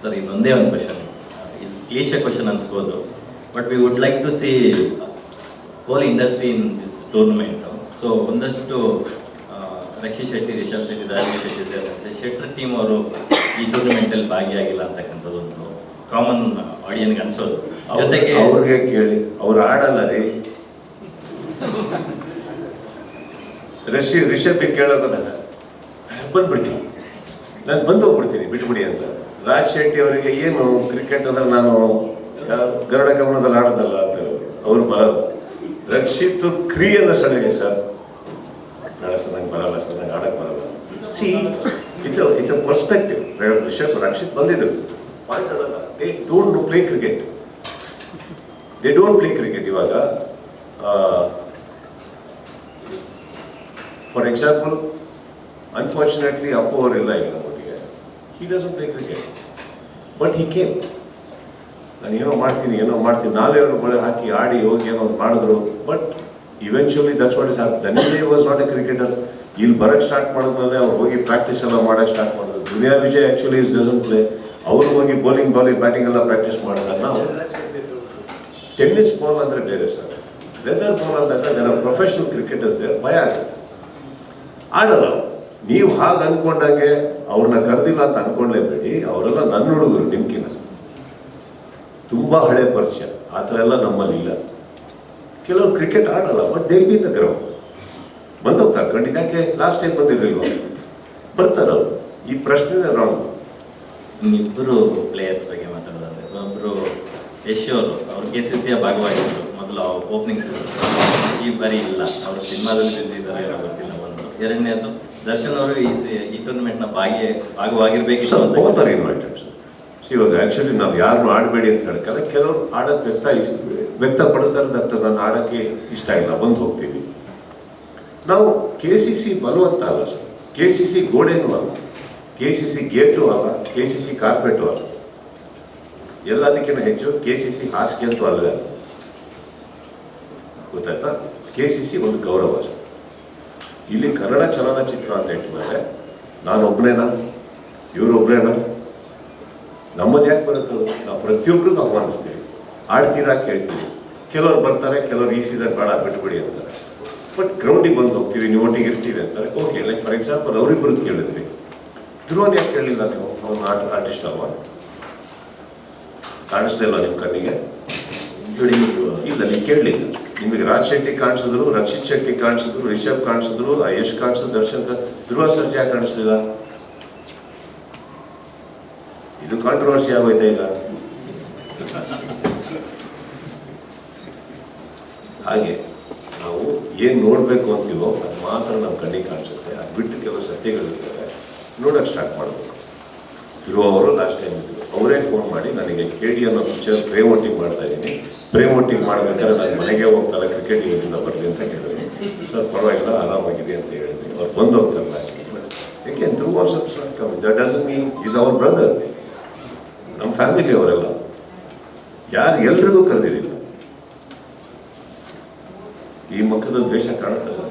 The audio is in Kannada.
ಸರ್ ಇನ್ನೊಂದೇ ಒಂದು question is ಕ್ಲೇಷ question ಅನ್ಸ್ಬೋದು. But we would like to see whole industry in this tournament so ಒಂದಷ್ಟು ರಕ್ಷಿ ರಕ್ಷಿತ್ ಶೆಟ್ಟಿ ರಿಷಬ್ ಶೆಟ್ಟಿ ರಾಜೀವ್ ಶೆಟ್ಟಿ ಸೇರಿದಂತೆ ಶೆಟ್ಟರ್ ಟೀಮ್ ಅವರು ಈ ಟೂರ್ನಮೆಂಟಲ್ಲಿ ಭಾಗಿಯಾಗಿಲ್ಲ ಅಂತಕ್ಕಂಥದ್ದು ಒಂದು ಕಾಮನ್ ಆಡಿಯನ್ಗೆ ಅನ್ಸೋದು. ಜೊತೆಗೆ ಅವ್ರಿಗೆ ಕೇಳಿ. ಅವ್ರು ಆಡಲ್ಲ ರೀ. ರಿಷಿ ರಿಷಬ್ ಕೇಳೋದಲ್ಲ ಬಂದ್ಬಿಡ್ತೀನಿ. ನಾನು ಬಂದು ಹೋಗ್ಬಿಡ್ತೀನಿ, ಬಿಟ್ಬಿಡಿ ಅಂತ. ರಾಜ್ ಶೆಟ್ಟಿ ಅವರಿಗೆ ಏನು ಕ್ರಿಕೆಟ್ ಅಂದ್ರೆ ನಾನು ಗರುಡ ಗಮನದಲ್ಲಿ ಆಡೋದಲ್ಲ ಅಂತ ಅವ್ರು ಬರಲ್ಲ. ರಕ್ಷಿತ್ ಕ್ರಿಯೆಲ್ಲ ಸಡಗೆ ಸರ್. ನಾಳೆ ಸರ್ ನಂಗೆ ಬರಲ್ಲ ಸರ್, ನಂಗೆ ಆಡಕ್ಕೆ ಬರಲ್ಲ. See it's it's a perspective Rishab, Rakshit ಬಂದಿದ್ರು. ಪಾಯಿಂಟ್ ಅದಲ್ಲ they don't play cricket they don't play cricket ಇವಾಗ. ಫಾರ್ ಎಕ್ಸಾಂಪಲ್ ಅನ್ಫಾರ್ಚುನೇಟ್ಲಿ ಅಪ್ಪು ಅವರಿಲ್ಲ ಈಗ he doesn't play cricket but he came ನಾನು ಏನೋ ಮಾಡ್ತೀನಿ ಏನೋ ಮಾಡ್ತೀನಿ. ನಾವೇ ಅವ್ರ ಬಳಿ ಹಾಕಿ ಆಡಿ ಹೋಗಿ ಏನೋ ಮಾಡಿದ್ರು. But eventually that's what is Dhananjay was not a cricketer ಇಲ್ಲಿ ಬರಕ್ಕೆ ಸ್ಟಾರ್ಟ್ ಮಾಡಿದ್ಮೇಲೆ ಅವ್ರು ಹೋಗಿ ಪ್ರಾಕ್ಟೀಸ್ ಎಲ್ಲ ಮಾಡೋಕ್ಕೆ ಸ್ಟಾರ್ಟ್ ಮಾಡಿದ್ರು. Duniya Vijay actually is doesn't play ಅವ್ರು ಹೋಗಿ ಬೌಲಿಂಗ್ ಬೌಲಿಂಗ್ ಬ್ಯಾಟಿಂಗ್ ಎಲ್ಲ ಪ್ರಾಕ್ಟೀಸ್ ಮಾಡಿದಾಗ ನಾವು ಟೆನ್ನಿಸ್ ಬಾಲ್ ಅಂದರೆ ಬೇರೆ ಸರ್ ಲೆದರ್ ಬಾಲ್ ಅಂದಾಗ ಪ್ರೊಫೆಷನಲ್ ಕ್ರಿಕೆಟರ್ಸ್ ದೇರ್ ಭಯ ಆಗುತ್ತೆ. ಆಡಲ್ಲ ಅವ್ರು. ನೀವು ಹಾಗೆ ಅನ್ಕೊಂಡಂಗೆ ಅವ್ರನ್ನ ಕರೆದಿಲ್ಲ ಅಂತ ಅನ್ಕೊಂಡ್ಲೇಬೇಡಿ ಅವರೆಲ್ಲ ನನ್ನ ಹುಡುಗರು ನಿಮ್ಕಿನ ತುಂಬ ಹಳೆ ಪರಿಚಯ, ಆ ಥರ ಎಲ್ಲ ನಮ್ಮಲ್ಲಿ ಇಲ್ಲ. ಕೆಲವರು ಕ್ರಿಕೆಟ್ ಆಡಲ್ಲ but daily be the ground ಬಂದೋಗ್ತಾರೆ, ಖಂಡಿತ. ಯಾಕೆ? ಲಾಸ್ಟ್ ಟೈಮ್ ಬಂದಿರಲಿಲ್ವ ಬರ್ತಾರೆ ಅವರು. ಈ ಪ್ರಶ್ನೆ ರಾಂಗ್ ಇಬ್ಬರು ಪ್ಲೇಯರ್ಸ್ ಬಗ್ಗೆ ಮಾತಾಡೋದಾದ್ರೆ ಒಬ್ಬರು ಯಶ್ ಅವರು ಅವ್ರು ಕೆ ಸಿ ಸಿಯ ಭಾಗವಾಗಿದ್ರು ಮೊದಲು ಓಪನಿಂಗ್ಸ್ ಈ ಬಾರಿ ಇಲ್ಲ. ಅವರು ಸಿನಿಮಾದಲ್ಲಿ ಬಿಸಿ ಇದ್ದಾರೆ ಗೊತ್ತಿಲ್ಲ ಒಂದು ಎರಡನೇದು? ದರ್ಶನ್ ಅವರು ಈ ಟೂರ್ನಮೆಂಟ್ನ ಭಾಗಿ ಸರ್ ಅಂತ ಬೋತ್ ಆರ್ ಇನ್ವೈಟೆಡ್ ಸರ್. ಇವಾಗ ಆಕ್ಚುಲಿ ನಾವು ಯಾರು ಆಡಬೇಡಿ ಅಂತ ಹೇಳ್ಕಲ್ಲ ಕೆಲವರು ಆಡೋದು ವ್ಯಕ್ತ ವ್ಯಕ್ತಪಡಿಸ್ತಾರೆ ಅಂತ ನಾನು ಆಡೋಕ್ಕೆ ಇಷ್ಟ ಇಲ್ಲ ಬಂದು ಹೋಗ್ತೀವಿ ನಾವು ಕೆ ಸಿ ಸಿ ಬಲವಂತ ಅಲ್ಲ ಸರ್. ಕೆ ಸಿ ಸಿ ಗೋಡೆನೂ ಅಲ್ಲ. ಕೆ ಸಿ ಸಿ ಗೇಟು ಅಲ್ಲ ಕೆ ಸಿ ಸಿ ಕಾರ್ಪೆಟು ಅಲ್ಲ. ಎಲ್ಲದಕ್ಕಿಂತ ಹೆಚ್ಚು ಕೆ ಸಿ ಸಿ ಹಾಸಿಗೆ ಅಂತೂ ಅಲ್ಲವೇ ಅಲ್ಲ. ಗೊತ್ತಾಯ್ತಾ? ಕೆ ಸಿ ಸಿ ಒಂದು ಗೌರವ ಸರ್. ಇಲ್ಲಿ ಕನ್ನಡ ಚಲನಚಿತ್ರ ಅಂತ ಇಟ್ಮೇಲೆ ನಾನೊಬ್ಬನೇನಾ ಇವರೊಬ್ಬರೇನಾ ನಮ್ಮಲ್ಲಿ ಯಾಕೆ ಬರುತ್ತೆ? ನಾವು ಪ್ರತಿಯೊಬ್ಬರಿಗೂ ಆಹ್ವಾನಿಸ್ತೀವಿ ಆಡ್ತೀರಾ ಕೇಳ್ತೀವಿ. ಕೆಲವ್ರು ಬರ್ತಾರೆ, ಕೆಲವ್ರು ಈ ಸೀಸನ್ ಬೇಡ, ಬಿಟ್ಬಿಡಿ ಅಂತಾರೆ. ಬಟ್ ಗ್ರೌಂಡಿಗೆ ಬಂದು ಹೋಗ್ತೀವಿ, ನೀವು ಒಟ್ಟಿಗೆ ಇರ್ತೀವಿ ಅಂತಾರೆ. ಓಕೆ ಲೈಕ್ ಫಾರ್ ಎಕ್ಸಾಂಪಲ್ ಅವ್ರಿಬ್ಬರದ್ದು ಕೇಳಿದ್ರಿ ಧ್ರುವನ್ ಯಾಕೆ ಕೇಳಿಲ್ಲ ನೀವು? ಅವ್ನು ಆರ್ಟ್, ಆರ್ಟಿಸ್ಟ್ ಅಲ್ವಾ? ಕಾಣಿಸ್ತಾ ಇಲ್ಲ ನಿಮ್ಮ ಕಣ್ಣಿಗೆ? ಇಲ್ಲ, ನೀವು ಕೇಳಲಿಲ್ಲ. ನಿಮಗೆ ರಾಜ್ ಶೆಟ್ಟಿ ಕಾಣಿಸಿದ್ರು, ರಕ್ಷಿತ್ ಶೆಟ್ಟಿ ಕಾಣಿಸಿದ್ರು, ರಿಷಬ್ ಕಾಣಿಸಿದ್ರು ಯಶ್ ಕಾಣಿಸಿದ್ರು, ದರ್ಶನ್ ಧ್ರುವ ಸರ್ಜಾ ಕಾಣಿಸ್ಲಿಲ್ಲ. ಇದು ಕಾಂಟ್ರವರ್ಸಿ ಆಗೋಯ್ತಾ ಇಲ್ಲ? ಹಾಗೆ, ನಾವು ಏನ್ ನೋಡ್ಬೇಕು ಅಂತೀವೋ ಅದು ಮಾತ್ರ ನಮ್ಮ ಕಣ್ಣಿಗೆ ಕಾಣಿಸುತ್ತೆ. ಅದು ಬಿಟ್ಟು ಕೆಲವು ಸತ್ಯಗಳಿರ್ತವೆ. ನೋಡಕ್ ಸ್ಟಾರ್ಟ್ ಮಾಡಬೇಕು. ಧ್ರುವ ಅವರು ಲಾಸ್ಟ್ ಟೈಮ್ ಇದ್ರು. ಅವರೇ ಫೋನ್ ಮಾಡಿ, ನನಗೆ ಕೆ ಡಿ ಅನ್ನೋ ಪಿಕ್ಚರ್ ಪ್ರೇ ವೋಟಿಂಗ್ ಮಾಡ್ತಾ ಇದ್ದೀನಿ. ಪ್ರೇ ವೋಟಿಂಗ್ ಮಾಡ್ಬೇಕಾದ್ರೆ ನಾನು ಮನೆಗೆ ಹೋಗ್ತಲ್ಲ ಕ್ರಿಕೆಟ್ ಇಲ್ಲಿಂದ ಬರಲಿ ಅಂತ ಹೇಳಿದ್ರು. ಸರ್, ಪರವಾಗಿಲ್ಲ, ಆರಾಮಾಗಿದೆ ಅಂತ ಹೇಳಿದ್ವಿ ಅವ್ರು ಬಂದು ಹೋಗ್ತಾರೆ ಲಾಸ್ಟ್ ಯಾಕೆ Dhruva that doesn't mean is our brother ನಮ್ಮ ಫ್ಯಾಮಿಲಿ ಅವರೆಲ್ಲ. ಯಾರು ಎಲ್ರಿಗೂ ಕರೆದಿಲ್ಲ ಈ ಮಕ್ಕದ ದ್ವೇಷ ಕಾಣುತ್ತೆ ಸರ್?